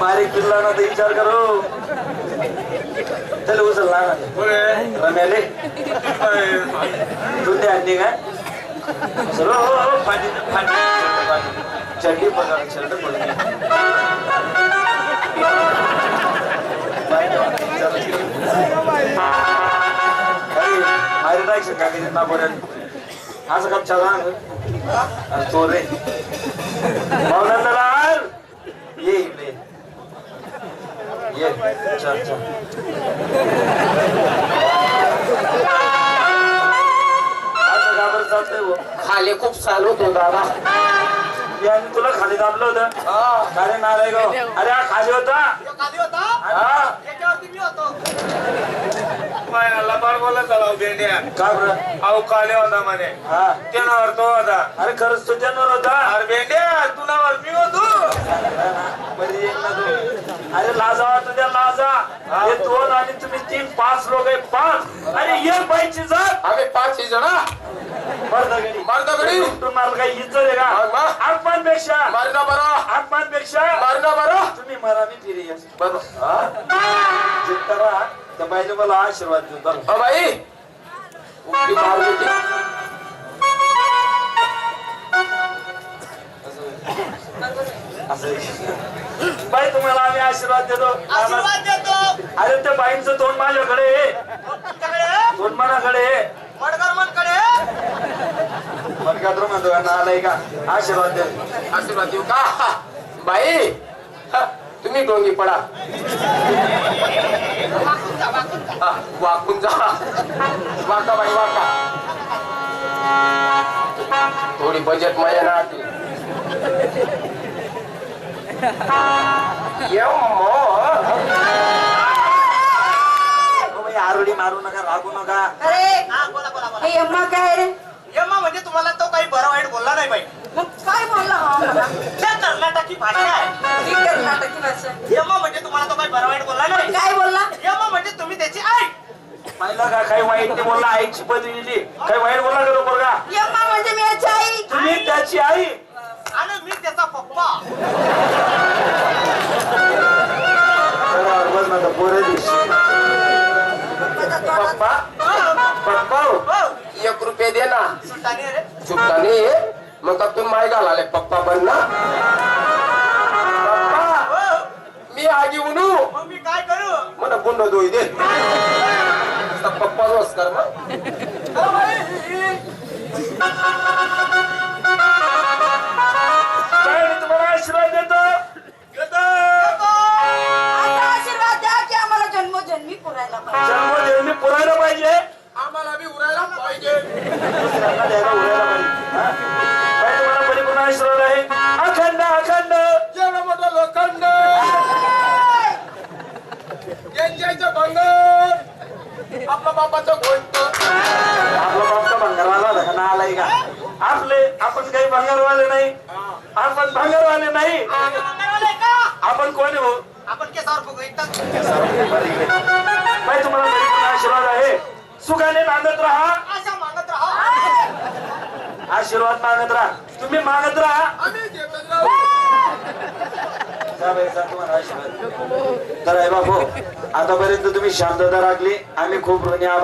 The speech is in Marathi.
मारी किलो त इचार करो। चल उचल ना रम्याले. ते आणली काय चलो हो हो फाटी फाटी. चड्डी पकड पकड. मारी टाकशील का ना पर्यंत असं कप चला अरे तो रे. ये इकडे. ये चल चल. खाली खूप चालवत हो दादा. याने तुला खाली दाबलं होतं? अरे नाराय गो अरे हा खाली होता? हा. का बरं? अहो काले होता म्हणे. हा. त्यानावर तो होता. अरे खरंच तो जनवर होता? अरे बेंड्या तुनावर मी होतो बरी एक ना तू. अरे लाजा तुझ्या लाजा हे दोन आणि तुम्ही तीन पाच लोक आहे पाच. अरे एक बाईची जात. आम्ही पाच जण. मर्दगडी. मर्दगडी? तुम्हाला काही इज्जत आहे का? आत्मांपेक्षा. मारणा बरं. आत्मांपेक्षा. मारणा बरं. तुम्ही मरा मी फिरी बरं. करा. त्या बाईने मला आशीर्वाद देऊ बरं. अ बाई. मारली आशीर्वाद देतो. आशीर्वाद देतो. अरे त्या बाईंचं तोंड माझ्याकडे तोंड मनाकडे आहे. मडगर मनकडे? म्हणतो का नालाय का? आशीर्वाद दे. आशीर्वाद देऊ का? बाई हा, तुम्ही डोंगी पडा. वाकून जा वाका बाई वाका. थोडी बजेट माझ्या ना हो आरोडी मारू नका रागू नका. अरे! हा बोला बोला बोला. हे काय रे? यम्मा म्हणजे तुम्हाला तो काही बरं वाईट बोलला नाही बाई. मग काय बोलला मला त्या कर्नाटकी भाषा आहे. कर्नाटकी भाषा. यम्मा म्हणजे तुम्हाला तो काही बरं वाईट बोलला नाही. काय बोलला? यम्मा म्हणजे तुम्ही त्याची आई. पाहिलं का काही वाईट नाही बोलला आईची पदवी दिली काही वाईट बोलला का का अम्मा म्हणजे मी याची आई. तुम्ही त्याची आई. आणि मी त्याचा पप्पा. बरोबर, बस पप्पा पप्पा हो. एक रुपये दे ना सुलतानी रे मग का तुम्ही माय घालाले पप्पा बन ना पप्पा मी आगी उनू मी काय करू मला गुंड दोई दे पप्पा रोज कर मग बापाचं घोंट आपला बाप का भंगारवाला होता का ना आलाय का? आपले आपण काही भंगारवाले नाही. आपण भंगारवाले नाही. आपण कोण हो? आपण केसावर फुगू एकटाच बाई तुम्हाला परिपूर्ण आशीर्वाद आहे? सुखाने नांदत राहा. मागत राहा. आशीर्वाद मागत राहा. तुम्ही मागत राहा. आम्ही देतच राहू जा बाई, जा तुम्हाला आशीर्वाद तर आहे बापू आतापर्यंत तुम्ही शांतता राखली. आम्ही खूप ऋणी